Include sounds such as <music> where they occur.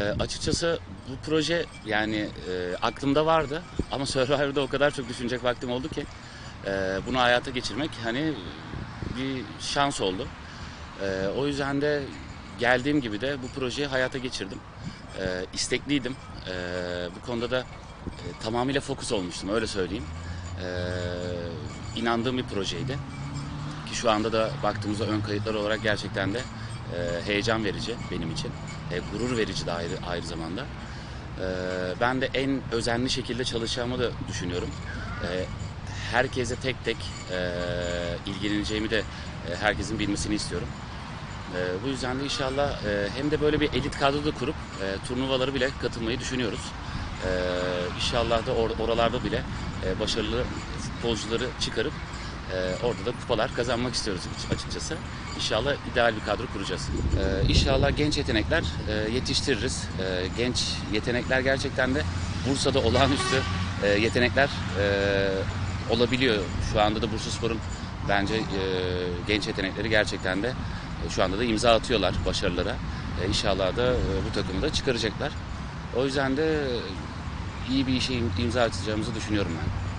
E, açıkçası bu proje yani e, aklımda vardı ama <laughs> Survivor'da o kadar çok düşünecek vaktim oldu ki e, bunu hayata geçirmek hani bir şans oldu. E, o yüzden de geldiğim gibi de bu projeyi hayata geçirdim. E, istekliydim. E, bu konuda da e, tamamıyla fokus olmuştum öyle söyleyeyim. E, inandığım bir projeydi. Ki şu anda da baktığımızda ön kayıtlar olarak gerçekten de e, heyecan verici benim için. E, gurur verici de ayrı, ayrı zamanda. E, ben de en özenli şekilde çalışacağımı da düşünüyorum. E, herkese tek tek e, ilgileneceğimi de e, herkesin bilmesini istiyorum. E, bu yüzden de inşallah e, hem de böyle bir elit kadro da kurup e, turnuvaları bile katılmayı düşünüyoruz. E, inşallah da or- oralarda bile e, başarılı futbolcuları çıkarıp e, orada da kupalar kazanmak istiyoruz açıkçası. İnşallah ideal bir kadro kuracağız. E, inşallah genç yetenekler e, yetiştiririz. E, genç yetenekler gerçekten de Bursa'da olağanüstü e, yetenekler e, olabiliyor. Şu anda da Bursaspor'un bence e, genç yetenekleri gerçekten de e, şu anda da imza atıyorlar başarılara. E, inşallah da e, bu takımı da çıkaracaklar. O yüzden de iyi bir işe im- imza atacağımızı düşünüyorum ben.